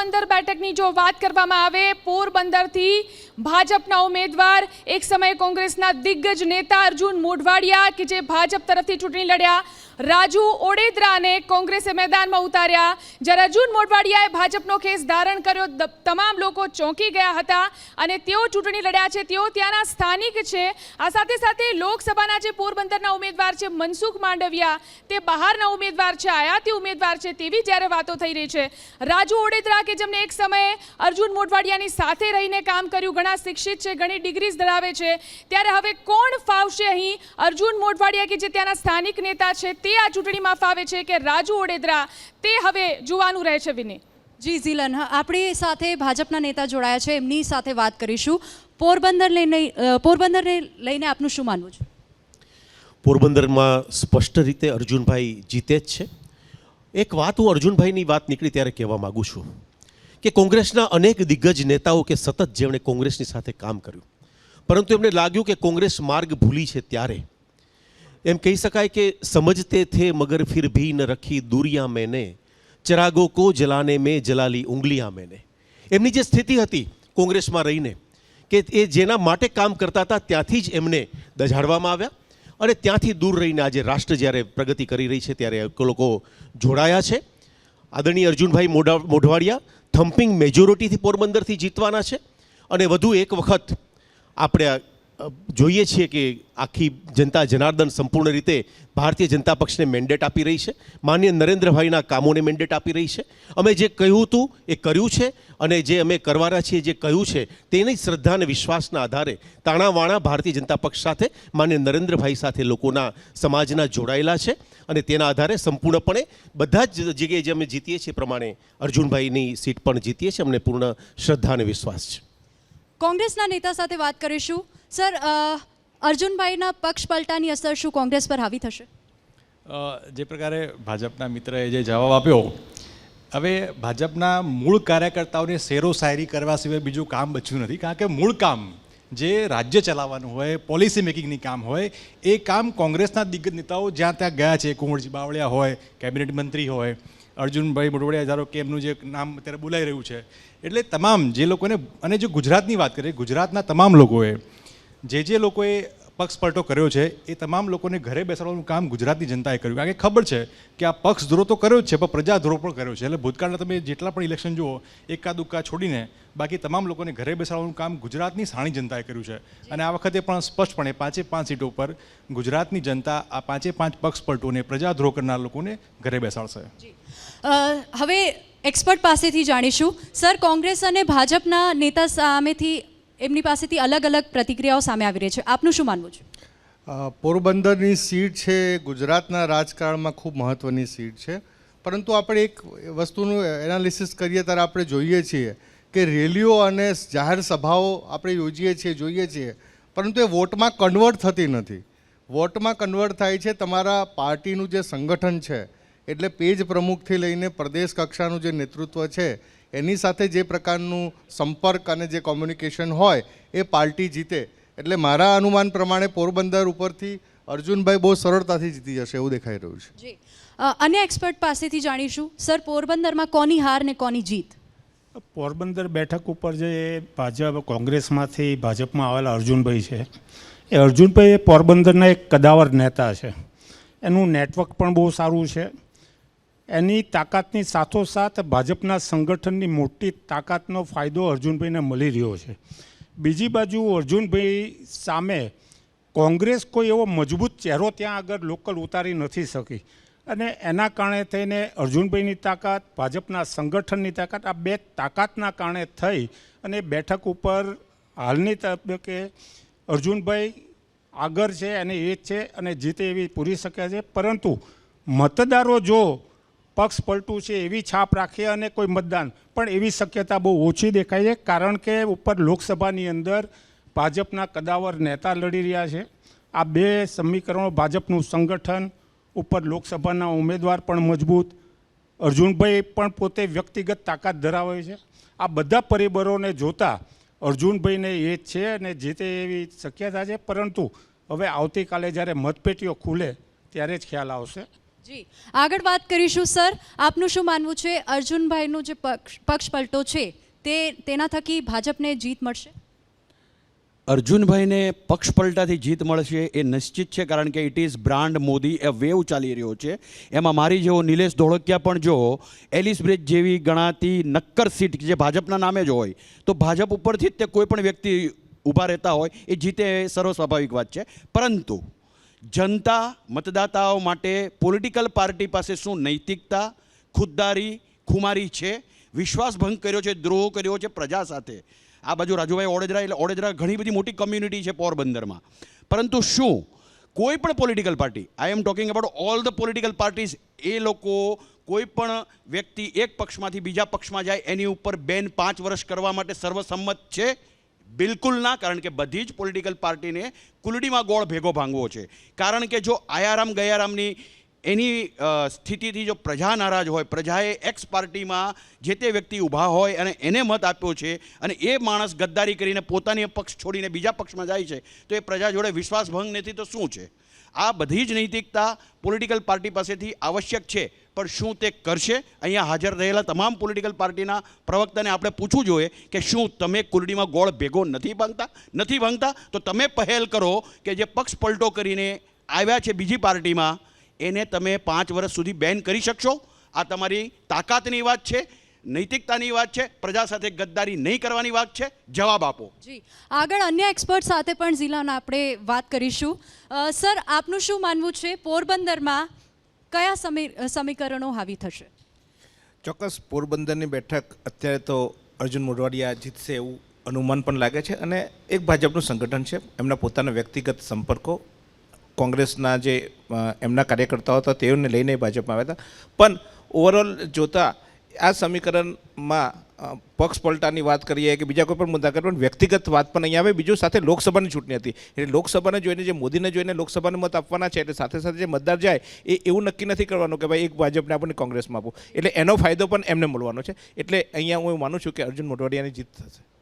પોરબંદર બેઠકની જો વાત કરવામાં આવે, પોરબંદરથી ભાજપના ઉમેદવાર, એક સમયે કોંગ્રેસના દિગ્ગજ નેતા અર્જુન મોઢવાડિયા કે જે ભાજપ તરફથી ચૂંટણી લડ્યા રાજુ ઓડેદરાને કોંગ્રેસે મેદાનમાં ઉતાર્યા. જ્યારે અર્જુન મોઢવાડિયાએ ભાજપનો કેસ ધારણ કર્યો તમામ લોકો ચોંકી ગયા હતા અને તેઓ ચૂંટણી લડ્યા છે. તેઓ ત્યાંના સ્થાનિક છે. આ સાથે સાથે લોકસભાના જે પોરબંદરના ઉમેદવાર છે, મનસુખ માંડવિયા, તે બહારના ઉમેદવાર છે, આયાતી ઉમેદવાર છે તેવી જ્યારે વાતો થઈ રહી છે. રાજુ ઓડેદરા કે જેમને એક સમયે અર્જુન મોઢવાડિયાની સાથે રહીને કામ કર્યું, ઘણા શિક્ષિત છે, ઘણી ડિગ્રીઝ ધરાવે છે, ત્યારે હવે કોણ ફાવશે અહીં? અર્જુન મોઢવાડિયા કે જે ત્યાંના સ્થાનિક નેતા છે, તે આ ચૂંટણીમાં ફાવે છે કે રાજુ ઓડેદરા તે હવે જોવાનું રહે છે વિને જી ઝીલન આપણી સાથે ભાજપના નેતા જોડાયા છે એમની સાથે વાત કરીશું. પોરબંદર લઈને પોરબંદરને લઈને આપનું શું માનવું છે? પોરબંદરમાં સ્પષ્ટ રીતે અર્જુનભાઈ જીતે જ છે. એક વાત હું અર્જુનભાઈની વાત નીકળી ત્યારે કહેવા માગું છું કે કોંગ્રેસના અનેક દિગ્ગજ નેતાઓ કે સતત જેમણે કોંગ્રેસની સાથે કામ કર્યું. પરંતુ એમને લાગ્યું કે કોંગ્રેસ માર્ગ ભૂલી છે ત્યારે. એમ કહી શકાય કે સમજતે થે મગર ફિર ભી ન રખી દુરિયા મેને, ચરાગો કો જલાને મેં જલાલી ઉંગલિયા મેને. એમની જે સ્થિતિ હતી કોંગ્રેસમાં રહીને, કે એ જેના માટે કામ કરતા હતા ત્યાંથી જ એમને દજાડવામાં આવ્યા અને ત્યાંથી દૂર રહીને આજે રાષ્ટ્ર જ્યારે પ્રગતિ કરી રહી છે ત્યારે લોકો જોડાયા છે. આદરણીય અર્જુનભાઈ મોઢા, મોઢવાડિયા થમ્પિંગ મેજોરિટીથી પોરબંદરથી જીતવાના છે અને વધુ એક વખત આપણે જોઈએ છીએ કે આખી જનતા જનાર્દન સંપૂર્ણ રીતે ભારતીય જનતા પક્ષને મેન્ડેટ આપી રહી છે. માન્ય નરેન્દ્રભાઈના કામોને મેન્ડેટ આપી રહી છે. અમે જે કહ્યું હતું એ કર્યું છે અને જે અમે કરવાના છીએ, જે કહ્યું છે તેની શ્રદ્ધા અને વિશ્વાસના આધારે તાણાવાણા ભારતીય જનતા પક્ષ સાથે, માન્ય નરેન્દ્રભાઈ સાથે લોકોના સમાજના જોડાયેલા છે અને તેના આધારે સંપૂર્ણપણે બધા જ જગ્યાએ જે અમે જીતીએ છીએ પ્રમાણે અર્જુનભાઈની સીટ પણ જીતીએ છીએ. અમને પૂર્ણ શ્રદ્ધા અને વિશ્વાસ છે. કોંગ્રેસના નેતા સાથે વાત કરીશું. સર અર્જુનભાઈના પક્ષ પલટાની અસર શું કોંગ્રેસ પર હાવી થશે? જે પ્રકારે ભાજપના મિત્રએ જે જવાબ આપ્યો, હવે ભાજપના મૂળ કાર્યકર્તાઓને શેરો શાયરી કરવા સિવાય બીજું કામ બચ્યું નથી. કારણ કે મૂળ કામ જે રાજ્ય ચલાવવાનું હોય પોલિસી મેકિંગની કામ હોય, એ કામ કોંગ્રેસના દિગ્ગજ નેતાઓ જ્યાં ત્યાં ગયા છે. કુંવરજી બાવળિયા હોય, કેબિનેટ મંત્રી હોય, અર્જુનભાઈ મોટવડિયા ધારો કે એમનું જે નામ અત્યારે બોલાઈ રહ્યું છે. એટલે તમામ જે લોકોને, અને જો ગુજરાતની વાત કરીએ, ગુજરાતના તમામ લોકોએ જે જે લોકોએ પક્ષ પલટો કર્યો છે એ તમામ લોકોને ઘરે બેસાડવાનું કામ ગુજરાતની જનતાએ કર્યું. કારણ કે ખબર છે કે આ પક્ષ ધ્રોહ તો કર્યો જ છે પણ પ્રજા ધ્રોહ પણ કર્યો છે. એટલે ભૂતકાળના તમે જેટલા પણ ઇલેક્શન જુઓ એકા દુક્કા છોડીને બાકી તમામ લોકોને ઘરે બેસાડવાનું કામ ગુજરાતની સાણી જનતાએ કર્યું છે. અને આ વખતે પણ સ્પષ્ટપણે પાંચે પાંચ સીટો પર ગુજરાતની જનતા આ પાંચે પાંચ પક્ષ પલટોને પ્રજા ધ્રોહ કરનાર લોકોને ઘરે બેસાડશે. હવે એક્સપર્ટ પાસેથી જાણીશું. સર કોંગ્રેસ અને ભાજપના નેતા સામેથી એમની પાસેથી અલગ અલગ પ્રતિક્રિયાઓ સામે આવી રહી છે. આપનું શું માનવું છે? પોરબંદરની સીટ છે, ગુજરાતના રાજકારણમાં ખૂબ મહત્ત્વની સીટ છે. પરંતુ આપણે એક વસ્તુનું એનાલિસિસ કરીએ ત્યારે આપણે જોઈએ છીએ કે રેલીઓ અને જાહેર સભાઓ આપણે યોજીએ છીએ, જોઈએ છીએ. પરંતુ એ વોટમાં કન્વર્ટ થતી નથી. વોટમાં કન્વર્ટ થાય છે તમારા પાર્ટીનું જે સંગઠન છે, એટલે પેજ પ્રમુખથી લઈને પ્રદેશ કક્ષાનું જે નેતૃત્વ છે એની સાથે જે પ્રકારનું સંપર્ક અને જે કોમ્યુનિકેશન હોય એ પાર્ટી જીતે. એટલે મારા અનુમાન પ્રમાણે પોરબંદર ઉપરથી અર્જુનભાઈ બહુ સરળતાથી જીતી જશે એવું દેખાઈ રહ્યું છે. જી. અન્ય એક્સપર્ટ પાસેથી જાણીશું. સર પોરબંદરમાં કોની હાર ને કોની જીત? પોરબંદર બેઠક ઉપર જે ભાજપ કોંગ્રેસમાંથી ભાજપમાં આવેલા અર્જુનભાઈ છે એ અર્જુનભાઈ એ પોરબંદરના એક કદાવર નેતા છે. એનું નેટવર્ક પણ બહુ સારું છે. એની તાકાતની સાથોસાથ ભાજપના સંગઠનની મોટી તાકાતનો ફાયદો અર્જુનભાઈને મળી રહ્યો છે. બીજી બાજુ અર્જુનભાઈ સામે કોંગ્રેસ કોઈ એવો મજબૂત ચહેરો ત્યાં આગળ લોકલ ઉતારી નથી શકી. અને એના કારણે થઈને અર્જુનભાઈની તાકાત, ભાજપના સંગઠનની તાકાત, આ બે તાકાતના કારણે થઈ અને બેઠક ઉપર હાલની તબક્કે અર્જુનભાઈ આગળ છે અને એ છે અને જીતે એવી પૂરી શકે છે. પરંતુ મતદારો જો પક્ષ પલટું છે, એવી છાપ રાખે અને કોઈ મતદાન. પણ એવી શક્યતા બહુ ઓછી દેખાય છે, કારણ કે ઉપર લોકસભાની અંદર ભાજપના કદાવર નેતા લડી રહ્યા છે. આ બે સમીકરણો ભાજપનું સંગઠન, ઉપર લોકસભાના ઉમેદવાર પણ મજબૂત. અર્જુનભાઈ પણ પોતે વ્યક્તિગત તાકાત ધરાવે છે. આ બધા પરિબળોને જોતા અર્જુનભાઈને એ જ છે અને જે તે એવી શક્યતા છે, પરંતુ હવે આવતીકાલે જ્યારે મતપેટીઓ ખુલે, ત્યારે જ ખ્યાલ આવશે. જી. આગળ વાત કરીશું, સર. આપનું શું માનવું છે? અર્જુનભાઈનું જે પક્ષ પક્ષ પલટો છે, તે, તેના થકી ભાજપને જીત મળશે? અર્જુનભાઈને પક્ષ પલટાથી જીત મળશે એ નિશ્ચિત છે, કારણ કે ઇટ ઇઝ બ્રાન્ડ મોદી, એ વેવ ચાલી રહ્યો છે. એમાં મારી જેવો નિલેશ ધોળકિયા પણ જો એલિસ બ્રિજ જેવી ગણાતી નક્કર સીટ જે ભાજપના નામે જ હોય, તો ભાજપ ઉપરથી જ તે કોઈ પણ વ્યક્તિ ઊભા રહેતા હોય, એ જીતે એ સર્વ સ્વાભાવિક વાત છે. પરંતુ જનતા મતદાતાઓ માટે પોલિટિકલ પાર્ટી પાસે શું નૈતિકતા, ખુદદારી, ખુમારી છે? વિશ્વાસભંગ કર્યો છે, દ્રોહ કર્યો છે પ્રજા સાથે? આ બાજુ રાજુભાઈ ઓડેદરા, એટલે ઓડેદરા ઘણી બધી મોટી કમ્યુનિટી છે પોરબંદરમાં. પરંતુ શું? કોઈ પણ political party I am talking about all the political parties એ લોકો કોઈ પણ વ્યક્તિ એક પક્ષમાંથી બીજા પક્ષમાં જાય, એની ઉપર બેન પાંચ વર્ષ કરવા માટે સર્વસંમત છે? બિલકુલ ના, કારણ કે બધી જ પોલિટિકલ પાર્ટીને કુલડીમાં ગોળ ભેગો ભાંગવો છે. કારણ કે જો આયારામ ગયારામની એની સ્થિતિથી જો પ્રજા નારાજ હોય, પ્રજાએ એક્સ પાર્ટીમાં જે તે વ્યક્તિ ઊભા હોય અને એને મત આપ્યો છે અને એ માણસ ગદ્દારી કરીને પોતાની પક્ષ છોડીને બીજા પક્ષમાં જાય છે, તો એ પ્રજા જોડે વિશ્વાસભંગ નથી તો શું છે? આ બધી જ નૈતિકતા પોલિટિકલ પાર્ટી પાસેથી આવશ્યક છે. પણ શું તે કરશે? અહીંયા હાજર રહેલા તમામ પોલિટિકલ પાર્ટીના પ્રવક્તાને આપણે પૂછવું જોઈએ કે શું તમે કુરડીમાં ગોળ ભેગો નથી ભાંગતા નથી ભાંગતા તો તમે પહેલ કરો કે જે પક્ષ પલટો કરીને આવ્યા છે બીજી પાર્ટીમાં, એને તમે પાંચ વર્ષ સુધી બેન કરી શકશો? આ તમારી તાકાતની વાત છે, નૈતિકતાની વાત છે, પ્રજા સાથે ગદ્દારી નહીં કરવાની વાત છે. જવાબ આપો. જી. આગળ અન્ય એક્સપર્ટ સાથે પણ જિલ્લાના આપણે વાત કરીશું. સર, આપનું શું માનવું છે? પોરબંદરમાં કયા સમી સમીકરણો હાવી થશે? ચોક્કસ પોરબંદરની બેઠક અત્યારે તો અર્જુન મોઢવાડિયા જીતશે એવું અનુમાન પણ લાગે છે અને એક ભાજપનું સંગઠન છે. એમના પોતાના વ્યક્તિગત સંપર્કો, કોંગ્રેસના જે એમના કાર્યકર્તાઓ હતા તેઓને લઈને ભાજપમાં આવ્યા હતા. પણ ઓવરઓલ જોતા આ સમીકરણમાં પક્ષ પલટાની વાત કરીએ કે બીજા કોઈ પણ મુદ્દા કરીએ, પણ વ્યક્તિગત વાત પણ અહીંયા આવે, બીજું સાથે લોકસભાની ચૂંટણી હતી. એટલે લોકસભાને જોઈને જે મોદીને જોઈને લોકસભાને મત આપવાના છે, એટલે સાથે સાથે જે મતદાર જાય, એ એવું નક્કી નથી કરવાનું કે ભાઈ એક ભાજપને આપણને કોંગ્રેસમાં આપવું એટલે એનો ફાયદો પણ એમને મળવાનો છે. એટલે અહીંયા હું માનું છું કે અર્જુન મોઢવાડિયાની જીત થશે.